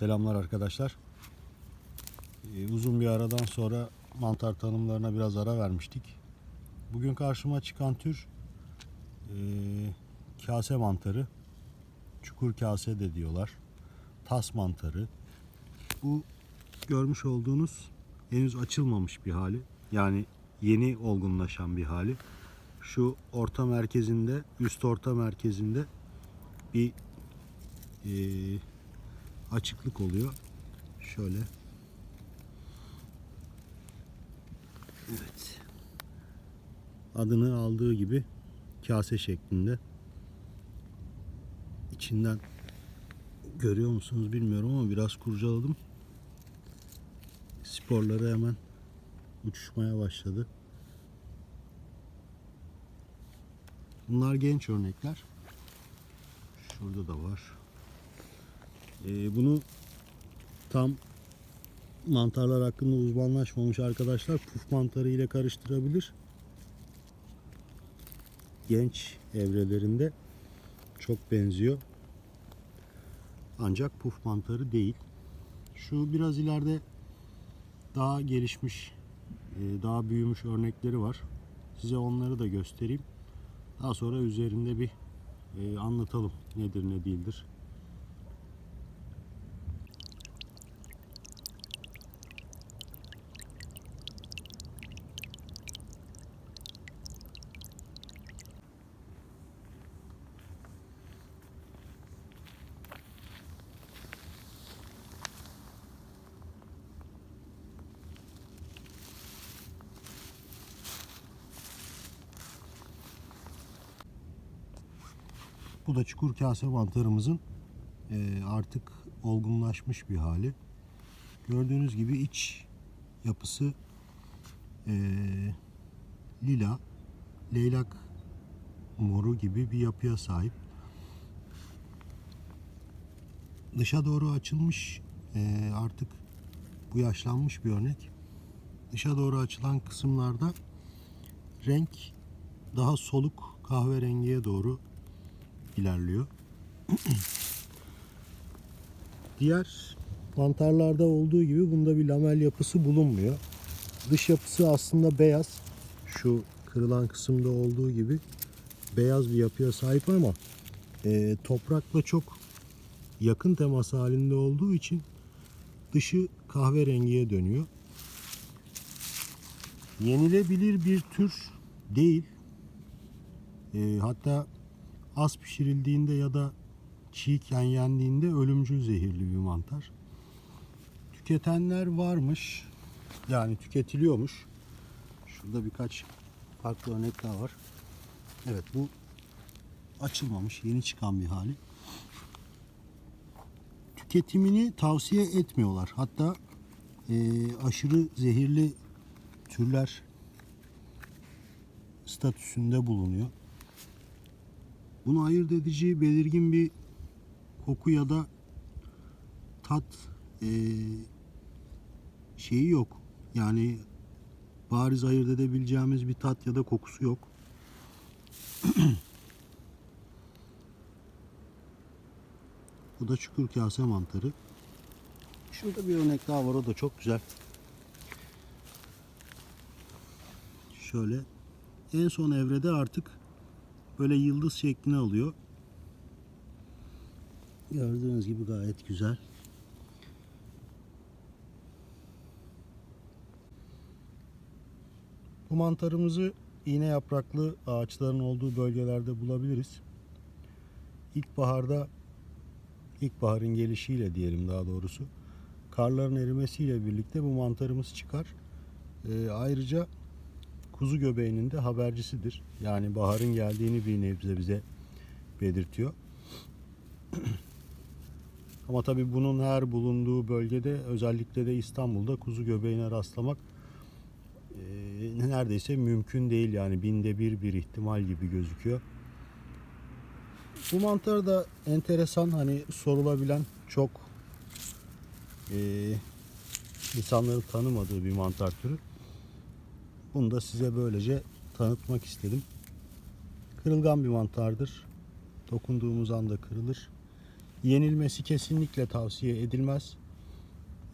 Selamlar arkadaşlar. Ee, uzun bir aradan sonra mantar tanımlarına biraz ara vermiştik. Bugün karşıma çıkan tür e, kase mantarı. Çukur kase de diyorlar. Tas mantarı. Bu görmüş olduğunuz henüz açılmamış bir hali. Yani yeni olgunlaşan bir hali. Şu orta merkezinde, üst orta merkezinde bir e, açıklık oluyor. Şöyle. Evet. Adını aldığı gibi kase şeklinde. İçinden görüyor musunuz bilmiyorum ama biraz kurcaladım. Sporları hemen uçuşmaya başladı. Bunlar genç örnekler. Şurada da var. Ee, bunu tam mantarlar hakkında uzmanlaşmamış arkadaşlar puf mantarı ile karıştırabilir. Genç evrelerinde çok benziyor. Ancak puf mantarı değil. Şu biraz ileride daha gelişmiş, e, daha büyümüş örnekleri var. Size onları da göstereyim. Daha sonra üzerinde bir e, anlatalım nedir ne değildir. Bu da çukur kase mantarımızın e, artık olgunlaşmış bir hali. Gördüğünüz gibi iç yapısı e, lila, leylak moru gibi bir yapıya sahip. Dışa doğru açılmış e, artık bu yaşlanmış bir örnek. Dışa doğru açılan kısımlarda renk daha soluk kahverengiye doğru ilerliyor. Diğer mantarlarda olduğu gibi bunda bir lamel yapısı bulunmuyor. Dış yapısı aslında beyaz. Şu kırılan kısımda olduğu gibi beyaz bir yapıya sahip ama e, toprakla çok yakın temas halinde olduğu için dışı kahverengiye dönüyor. Yenilebilir bir tür değil. E, hatta az pişirildiğinde ya da çiğken yendiğinde ölümcül zehirli bir mantar. Tüketenler varmış. Yani tüketiliyormuş. Şurada birkaç farklı örnek daha var. Evet bu açılmamış, yeni çıkan bir hali. Tüketimini tavsiye etmiyorlar. Hatta e, aşırı zehirli türler statüsünde bulunuyor. Bunu ayırt edici belirgin bir koku ya da tat eee, şeyi yok. Yani bariz ayırt edebileceğimiz bir tat ya da kokusu yok. Bu da çukur kase mantarı. Şurada bir örnek daha var o da çok güzel. Şöyle en son evrede artık böyle yıldız şeklini alıyor. Gördüğünüz gibi gayet güzel. Bu mantarımızı iğne yapraklı ağaçların olduğu bölgelerde bulabiliriz. İlkbaharda ilkbaharın gelişiyle diyelim daha doğrusu karların erimesiyle birlikte bu mantarımız çıkar. Ee, ayrıca kuzu göbeğinin de habercisidir. Yani baharın geldiğini bir nebze bize belirtiyor. Ama tabii bunun her bulunduğu bölgede özellikle de İstanbul'da kuzu göbeğine rastlamak e, neredeyse mümkün değil yani binde bir bir ihtimal gibi gözüküyor. Bu mantar da enteresan hani sorulabilen çok e, insanların tanımadığı bir mantar türü. Bunu da size böylece tanıtmak istedim. Kırılgan bir mantardır. Dokunduğumuz anda kırılır. Yenilmesi kesinlikle tavsiye edilmez.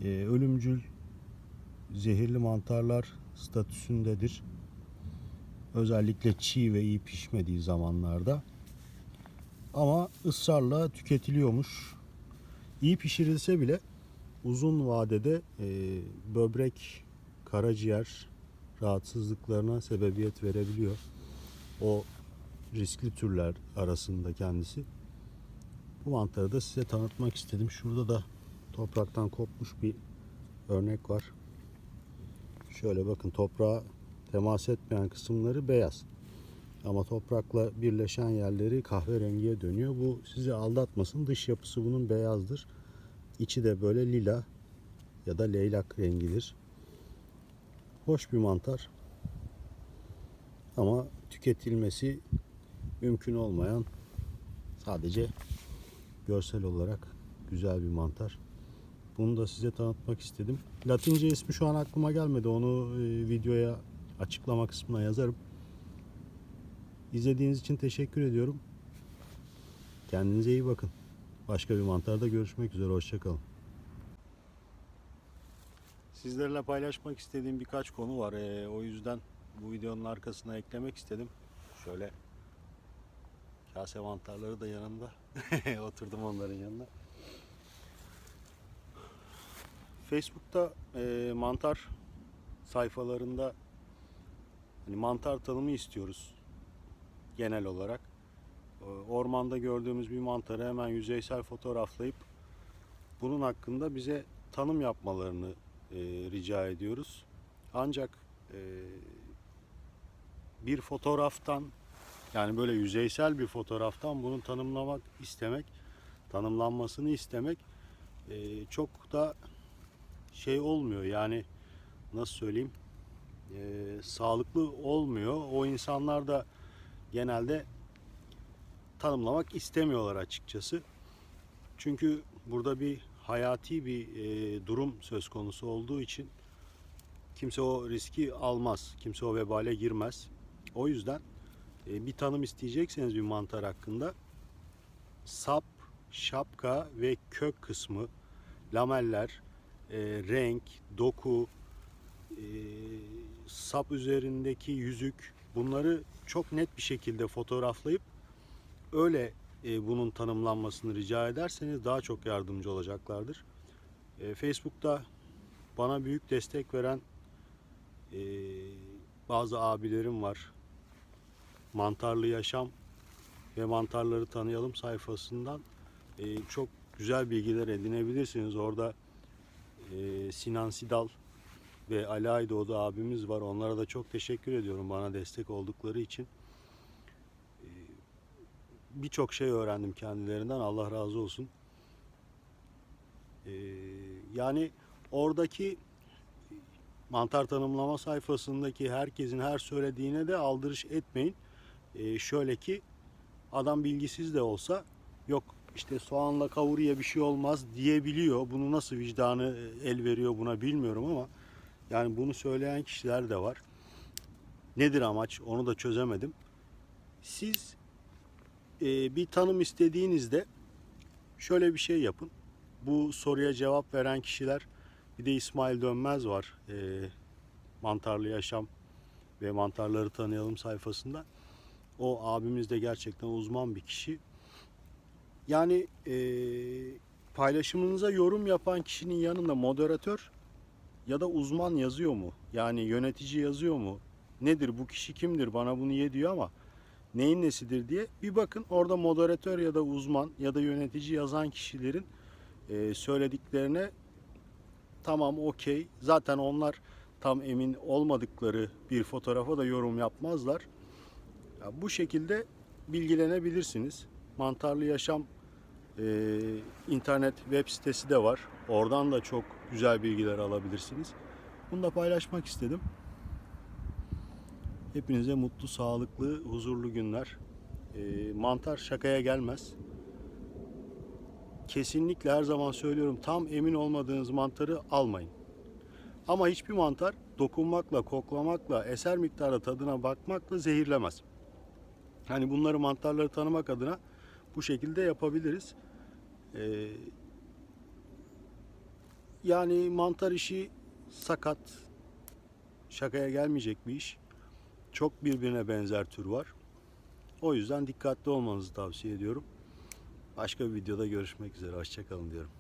Ee, ölümcül zehirli mantarlar statüsündedir. Özellikle çiğ ve iyi pişmediği zamanlarda. Ama ısrarla tüketiliyormuş. İyi pişirilse bile uzun vadede e, böbrek, karaciğer rahatsızlıklarına sebebiyet verebiliyor. O riskli türler arasında kendisi. Bu mantarı da size tanıtmak istedim. Şurada da topraktan kopmuş bir örnek var. Şöyle bakın toprağa temas etmeyen kısımları beyaz. Ama toprakla birleşen yerleri kahverengiye dönüyor. Bu sizi aldatmasın. Dış yapısı bunun beyazdır. İçi de böyle lila ya da leylak rengidir. Hoş bir mantar. Ama tüketilmesi mümkün olmayan sadece görsel olarak güzel bir mantar. Bunu da size tanıtmak istedim. Latince ismi şu an aklıma gelmedi. Onu e, videoya açıklama kısmına yazarım. İzlediğiniz için teşekkür ediyorum. Kendinize iyi bakın. Başka bir mantarda görüşmek üzere. Hoşçakalın. Sizlerle paylaşmak istediğim birkaç konu var. Ee, o yüzden bu videonun arkasına eklemek istedim. Şöyle kase mantarları da yanında. Oturdum onların yanına. Facebook'ta e, mantar sayfalarında hani mantar tanımı istiyoruz genel olarak. Ormanda gördüğümüz bir mantarı hemen yüzeysel fotoğraflayıp bunun hakkında bize tanım yapmalarını e, rica ediyoruz. Ancak e, bir fotoğraftan yani böyle yüzeysel bir fotoğraftan bunu tanımlamak istemek, tanımlanmasını istemek e, çok da şey olmuyor yani nasıl söyleyeyim e, sağlıklı olmuyor. O insanlar da genelde tanımlamak istemiyorlar açıkçası. Çünkü burada bir hayati bir e, durum söz konusu olduğu için kimse o riski almaz. Kimse o vebale girmez. O yüzden e, bir tanım isteyecekseniz bir mantar hakkında sap, şapka ve kök kısmı, lameller, e, renk, doku, e, sap üzerindeki yüzük bunları çok net bir şekilde fotoğraflayıp öyle e, bunun tanımlanmasını rica ederseniz daha çok yardımcı olacaklardır. E, Facebook'ta bana büyük destek veren e, bazı abilerim var. Mantarlı Yaşam ve Mantarları Tanıyalım sayfasından çok güzel bilgiler edinebilirsiniz. Orada Sinan Sidal ve Ali Aydoğdu abimiz var. Onlara da çok teşekkür ediyorum bana destek oldukları için. E, Birçok şey öğrendim kendilerinden. Allah razı olsun. E, yani oradaki mantar tanımlama sayfasındaki herkesin her söylediğine de aldırış etmeyin. E, şöyle ki adam bilgisiz de olsa yok işte soğanla kavuruya bir şey olmaz diyebiliyor. Bunu nasıl vicdanı el veriyor buna bilmiyorum ama yani bunu söyleyen kişiler de var. Nedir amaç onu da çözemedim. Siz e, bir tanım istediğinizde şöyle bir şey yapın. Bu soruya cevap veren kişiler bir de İsmail Dönmez var. E, Mantarlı Yaşam ve Mantarları Tanıyalım sayfasında. O abimiz de gerçekten uzman bir kişi. Yani e, paylaşımınıza yorum yapan kişinin yanında moderatör ya da uzman yazıyor mu? Yani yönetici yazıyor mu? Nedir bu kişi kimdir bana bunu ye diyor ama neyin nesidir diye bir bakın orada moderatör ya da uzman ya da yönetici yazan kişilerin e, söylediklerine tamam okey zaten onlar tam emin olmadıkları bir fotoğrafa da yorum yapmazlar. Ya bu şekilde bilgilenebilirsiniz. Mantarlı Yaşam e, internet web sitesi de var. Oradan da çok güzel bilgiler alabilirsiniz. Bunu da paylaşmak istedim. Hepinize mutlu, sağlıklı, huzurlu günler. E, mantar şakaya gelmez. Kesinlikle her zaman söylüyorum tam emin olmadığınız mantarı almayın. Ama hiçbir mantar dokunmakla, koklamakla, eser miktarda tadına bakmakla zehirlemez. Hani bunları mantarları tanımak adına bu şekilde yapabiliriz. Ee, yani mantar işi sakat, şakaya gelmeyecek bir iş. Çok birbirine benzer tür var. O yüzden dikkatli olmanızı tavsiye ediyorum. Başka bir videoda görüşmek üzere. Hoşçakalın diyorum.